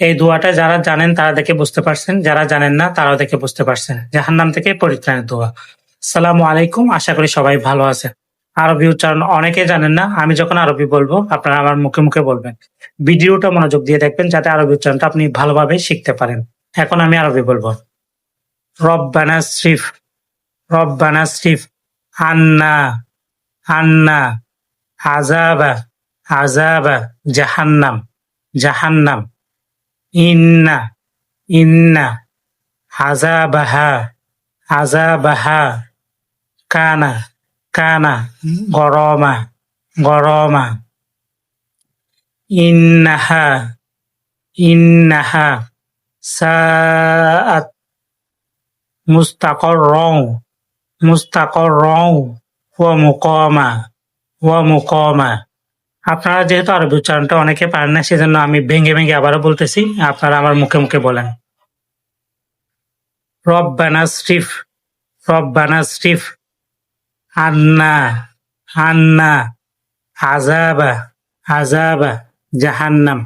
এই দোয়াটা যারা জানেন তারা দেখে বুঝতে পারছেন, যারা জানেন না তারাও দেখে বুঝতে পারছেন। জাহান্নাম থেকে পরিত্রাণের দোয়া। সালামু আলাইকুম, আশা করি সবাই ভালো আছে আরবি উচ্চারণ অনেকে জানেন না, আমি যখন আরবি বলব, আপনারা আমার মুখে মুখে বলবেন। ভিডিওটা মনোযোগ দিয়ে দেখবেন যাতে আরবি উচ্চারণটা আপনি ভালোভাবে শিখতে পারেন। এখন আমি আরবি বলব। রব রব্বানা শ্রীফ রব্বানা শ্রীফ আন্না আন্না আজাবা আজাবা জাহান্নাম জাহান্নাম। ইন্না ইন্না আজাবাহা আজাবাহা কানা কানা গরমা গরমা ইন্নাহা ইন্নাহা সাআত মুস্তাকর রং মুস্তাকর রং ওয়া মুকমা ওয়া মুকমা আপনারা যেহেতু আরবি উচ্চারণটা অনেকে পারেন না, সেজন্য আমি ভেঙে ভেঙে আবারও বলতেছি। আপনারা আমার মুখে মুখে বলেন। রব বানাস স্টিফ রব্বানা স্টিফ আন্না আন্না আজাবা আজাবা জাহান্নাম।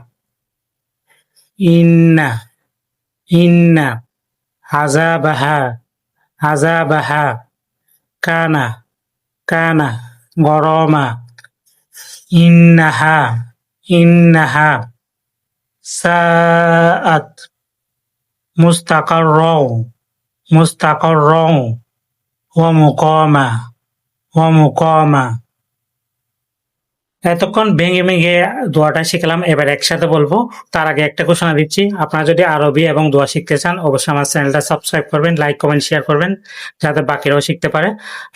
ইন্না ইন্না আজাবাহা আজাবাহা কানা কানা, গরমা। ইন্নাহা ইন্নাহা সাআত মুস্তাকার রং মুস্তাকার রং ওয়া মুকমা ওয়া মুকমা এতক্ষণ ভেঙে ভেঙে দোয়াটা শিখলাম, এবার একসাথে বলব। তার আগে একটা ঘোষণা দিচ্ছি, আপনারা যদি আরবি এবং দোয়া শিখতে চান, অবশ্যই আমার চ্যানেলটা সাবস্ক্রাইব করবেন, লাইক, কমেন্ট, শেয়ার করবেন, যাতে বাকিরাও শিখতে পারে।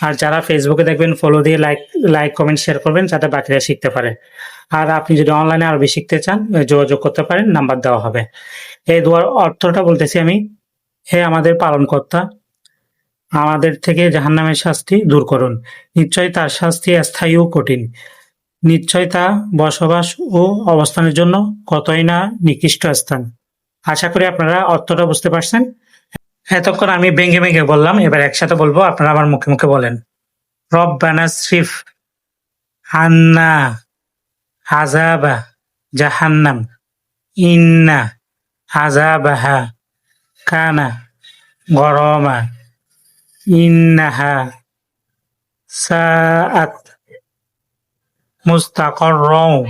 আর যারা ফেসবুকে দেখবেন ফলো দিয়ে লাইক লাইক, কমেন্ট, শেয়ার করবেন, যাতে বাকিরা শিখতে পারে। আর আপনি যদি অনলাইনে আরবি শিখতে চান যোগাযোগ করতে পারেন নাম্বার দেওয়া হবে। এই দোয়ার অর্থটা বলতেছি আমি, হে আমাদের পালনকর্তা, আমাদের থেকে জাহান্নামের শাস্তি দূর করুন। নিশ্চয়ই তার শাস্তি স্থায়ী ও কঠিন। নিশ্চয় তা বসবাস ও অবস্থানের জন্য কতই না নিকৃষ্ট স্থান। আশা করি আপনারা অর্থটা বুঝতে পারছেন। এতক্ষণ আমি ভেঙে ভেঙে বললাম, এবার একসাথে বলব, আপনারা আমার মুখে মুখে বলেন। রব্বানা শ্রীফ আন্না আজাবা জাহান্নাম, ইন্না আজাবাহা কানা গরমা, ইন্নাহা সাআত মুস্তাকররও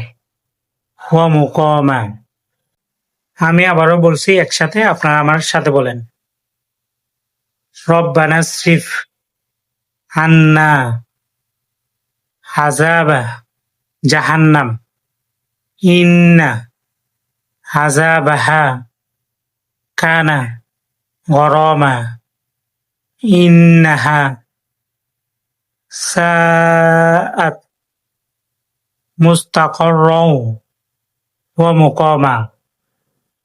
ওয়া মুকামা। আমি আবারও বলছি, একসাথে আপনারা আমার সাথে বলেন। রব্বানা শ্রীফ আন্না হাজাবা জাহান্নাম। ইন্না হাজাবাহা কানা গরমা। ইন্নাহা সাআত মুস্তাকররও ওয়া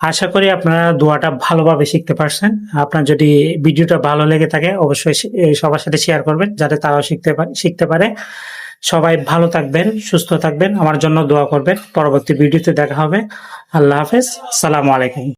আশা করি আপনারা দোয়াটা ভালোভাবে শিখতে পারছেন। আপনার যদি ভিডিওটা ভালো লেগে থাকে, অবশ্যই সবার সাথে শেয়ার করবেন, যাতে তারাও শিখতে শিখতে পারে। সবাই ভালো থাকবেন, সুস্থ থাকবেন, আমার জন্য দোয়া করবেন। পরবর্তী ভিডিওতে দেখা হবে। আল্লাহ হাফেজ। সালাম আলাইকুম।